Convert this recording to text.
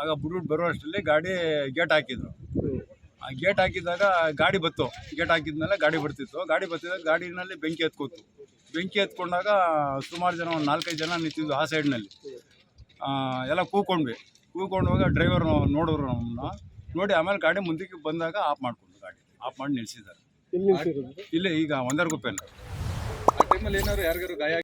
ಆಗ ಬಿಡ್ಬಿಟ್ಟು ಬರೋ ಅಷ್ಟರಲ್ಲಿ ಗಾಡಿ ಗೇಟ್ ಹಾಕಿದ್ರು. ಆ ಗೇಟ್ ಹಾಕಿದಾಗ ಗಾಡಿ ಬತ್ತು. ಗೇಟ್ ಹಾಕಿದ್ಮೇಲೆ ಗಾಡಿ ಬರ್ತಿತ್ತು. ಗಾಡಿ ಬರ್ತಿದ್ದಾಗ ಗಾಡಿನಲ್ಲಿ ಬೆಂಕಿ ಎತ್ಕೋತು ಬೆಂಕಿ ಎತ್ಕೊಂಡಾಗ ಸುಮಾರು ಜನ ಒಂದು ನಾಲ್ಕೈದು ಜನ ನಿಂತಿದ್ದು ಆ ಸೈಡ್ನಲ್ಲಿ. ಎಲ್ಲ ಕೂಕೊಂಡ್ವಿ. ಕೂಕೊಂಡಾಗ ಡ್ರೈವರ್ ನೋಡೋರು ನಮ್ಮನ್ನ ನೋಡಿ ಆಮೇಲೆ ಗಾಡಿ ಮುಂದಕ್ಕೆ ಬಂದಾಗ ಆಫ್ ಮಾಡ್ಕೊಂಡು ಗಾಡಿ. ಆಫ್ ಮಾಡಿ ನಿಲ್ಲಿಸಿದ್ದಾರೆ ಇಲ್ಲಿ ನಿಲ್ಸಿರೋದು? ಇಲ್ಲೇ ಈಗ ಒಂದರ ಗುಪ್ಪೆನ ಆ ಟೈಮಲ್ಲಿ ಏನಾದ್ರು ಯಾರಿಗಾರು ಗಾಯ